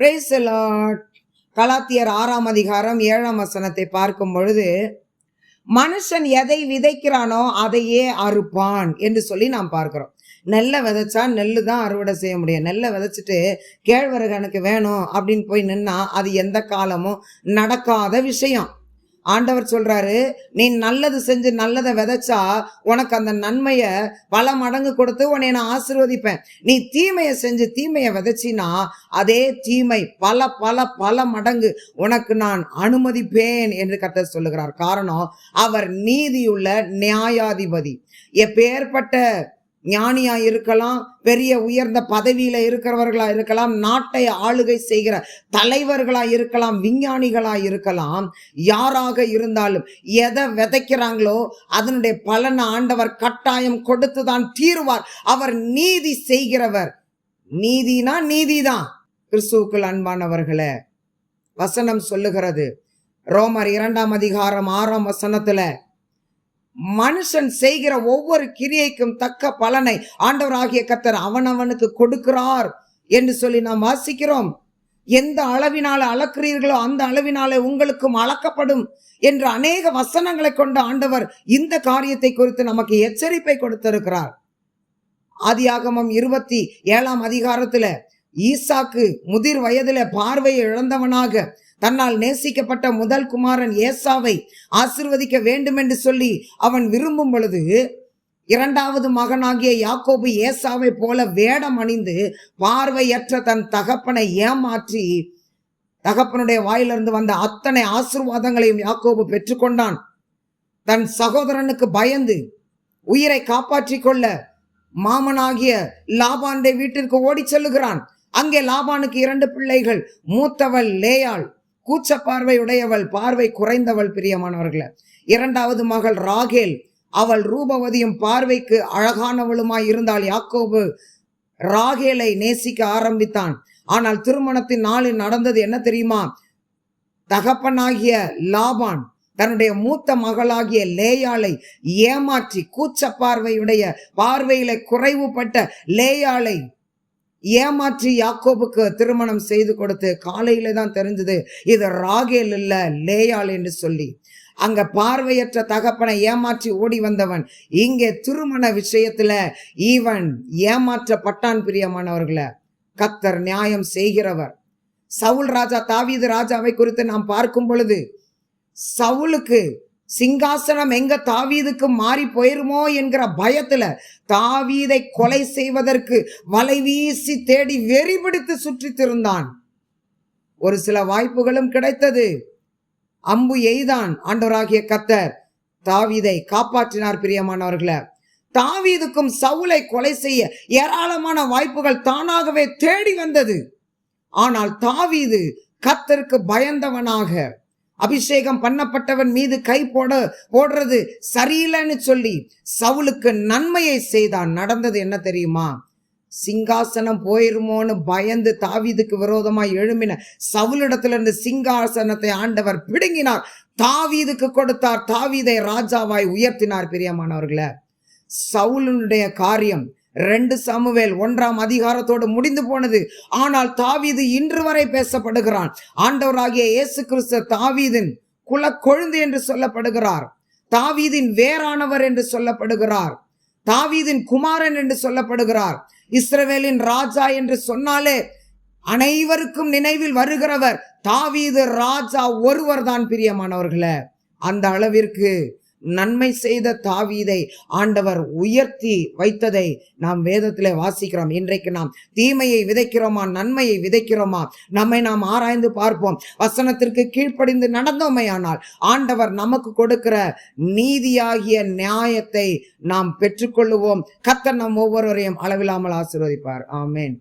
Brace கலாத்தியர் ஆறாம் அதிகாரம் ஏழாம் வசனத்தை பார்க்கும் பொழுது மனுஷன் எதை விதைக்கிறானோ அதையே அறுப்பான் என்று சொல்லி நாம் பார்க்கிறோம். நெல்லை விதைச்சா நெல் தான் அறுவடை செய்ய முடியும். நெல்லை விதைச்சிட்டு கேழ்வரகு எனக்கு வேணும் அப்படின்னு போய் நின்னா அது எந்த காலமும் நடக்காத விஷயம். ஆண்டவர் சொல்றாரு நீ நல்லது செஞ்சு நல்லதை விதைச்சா உனக்கு அந்த நன்மையை பல மடங்கு கொடுத்து உன்னை நான் ஆசீர்வதிப்பேன். நீ தீமையை செஞ்சு தீமையை விதைச்சினா அதே தீமை பல பல பல மடங்கு உனக்கு நான் அனுமதிப்பேன் என்று கத்த சொல்லுகிறார். காரணம் அவர் நீதியுள்ள நியாயாதிபதி. எப்பேற்பட்ட ஞானியா இருக்கலாம் பெரிய உயர்ந்த பதவியில இருக்கிறவர்களா இருக்கலாம் நாட்டை ஆளுகை செய்கிற தலைவர்களா இருக்கலாம் விஞ்ஞானிகளா இருக்கலாம் யாராக இருந்தாலும் எதை விதைக்கிறாங்களோ அதனுடைய பலனை ஆண்டவர் கட்டாயம் கொடுத்துதான் தீருவார். அவர் நீதி செய்கிறவர். நீதினா நீதிதான் கிறிஸ்துவுக்குள் அன்பானவர்களே வசனம் சொல்லுகிறது. ரோமர் இரண்டாம் அதிகாரம் ஆறாம் வசனத்துல மனுஷன் செய்கிற ஒவ்வொரு கிரியைக்கும் தக்க பலனை ஆண்டவராகிய கத்தர் அவனவனுக்கு கொடுக்கிறார் என்று சொல்லி நாம் வாசிக்கிறோம். எந்த அளவினால அளக்கிறீர்களோ அந்த அளவினாலே உங்களுக்கும் அளக்கப்படும் என்று அநேக வசனங்களை கொண்ட ஆண்டவர் இந்த காரியத்தை குறித்து நமக்கு எச்சரிப்பை கொடுத்திருக்கிறார். ஆதியாகமம் இருபத்தி ஏழாம் அதிகாரத்துல ஈசாக்கு முதிர் வயதில் பார்வையை இழந்தவனாக தன்னால் நேசிக்கப்பட்ட முதல் குமாரன் ஏசாவை ஆசிர்வதிக்க வேண்டும் என்று சொல்லி அவன் விரும்பும் பொழுது இரண்டாவது மகனாகிய யாக்கோபு ஏசாவை போல வேடம் அணிந்து பார்வையற்ற தன் தகப்பனை ஏமாற்றி தகப்பனுடைய வாயிலிருந்து வந்த அத்தனை ஆசிர்வாதங்களையும் யாக்கோபு பெற்றுக்கொண்டான். தன் சகோதரனுக்கு பயந்து உயிரை காப்பாற்றிக் கொள்ள மாமனாகிய லாபானுடைய வீட்டிற்கு ஓடிச் செல்லுகிறான். அங்கே லாபானுக்கு இரண்டு பிள்ளைகள் மூத்தவள் லேயாள். கூச்ச பார்வை உடையவள் பார்வை குறைந்தவள் பிரியமானவர்களை. இரண்டாவது மகள் ராகேல். அவள் ரூபவதியும் பார்வைக்கு அழகானவளுமாய் இருந்தால் யாக்கோபு ராகேலை நேசிக்க ஆரம்பித்தான். ஆனால் திருமணத்தின் நாளில் நடந்தது என்ன தெரியுமா? தகப்பனாகிய லாபான் தன்னுடைய மூத்த மகளாகிய லேயாளை ஏமாற்றி கூச்ச பார்வையுடைய பார்வையில குறைவுபட்ட லேயாளை ஏமாற்றி யாக்கோபுக்கு திருமணம் செய்து கொடுத்து காலையில தான் தெரிஞ்சது இது ராகேல் இல்ல லேயாள் என்று சொல்லி. அங்க பார்வையற்ற தகப்பனை ஏமாற்றி ஓடி வந்தவன் இங்கே திருமண விஷயத்துல ஈவன் ஏமாற்றப்பட்டான் பிரியமானவர்களை கத்தர் நியாயம் செய்கிறவர். சவுல் ராஜா தாவீது ராஜாவை குறித்து நாம் பார்க்கும் பொழுது சவுலுக்கு சிங்காசனம் எங்க தாவீதுக்கு மாறி போயிருமோ என்கிற பயத்துல தாவீதை கொலை செய்வதற்கு வலை வீசி தேடி வெறி பிடித்து சுற்றி திருந்தான் ஒரு சில வாய்ப்புகளும் கிடைத்தது. அம்பு எய்தான் ஆண்டவராகிய கத்தர் தாவீதை காப்பாற்றினார் பிரியமானவர்களை. தாவீதுக்கும் சவுலை கொலை செய்ய ஏராளமான வாய்ப்புகள் தானாகவே தேடி வந்தது. ஆனால் தாவீது கத்தருக்கு பயந்தவனாக அபிஷேகம் பண்ணப்பட்டவன் மீது கை போட போடுறது சரியில்லைன்னு சொல்லி சவுலுக்கு நன்மையை செய்தான். நடந்தது என்ன தெரியுமா? சிங்காசனம் போயிருமோன்னு பயந்து தாவீதுக்கு விரோதமா எழும்பின சவுலிடத்திலிருந்து சிங்காசனத்தை ஆண்டவர் பிடுங்கினார். தாவீதுக்கு கொடுத்தார். தாவீதை ராஜாவாய் உயர்த்தினார். பிரியமானவர்களை சவுலனுடைய காரியம் ரெண்டு சமுவேல் ஒன்றாம் அதிகாரத்தோடு முடிந்து போனது. ஆனால் தாவீது இன்று வரை பேசப்படுகிறான். ஆண்டவராகிய இயேசு கிறிஸ்து தாவீதின் குல கொழுந்து என்று சொல்லப்படுகிறார். தாவீதின் வேறானவர் என்று சொல்லப்படுகிறார். தாவீதின் குமாரன் என்று சொல்லப்படுகிறார். இஸ்ரவேலின் ராஜா என்று சொன்னாலே அனைவருக்கும் நினைவில் வருகிறவர். தாவீது ராஜா ஒருவர் தான் பிரியமானவர்களே. அந்த அளவிற்கு நன்மை செய்த தாவீதை ஆண்டவர் உயர்த்தி வைத்ததை நாம் வேதத்தில் வாசிக்கிறோம். இன்றைக்கு நாம் தீமையை விதைக்கிறோமா? நன்மையை விதைக்கிறோமா? நம்மை நாம் ஆராய்ந்து பார்ப்போம். வசனத்திற்கு கீழ்ப்படிந்து நடந்தோமையானால் ஆண்டவர் நமக்கு கொடுக்கிற நீதியாகிய நியாயத்தை நாம் பெற்றுக்கொள்ளுவோம். கத்தர் நம் ஒவ்வொருவரையும் அளவில்லாமல் ஆசீர்வதிப்பார். ஆமேன்.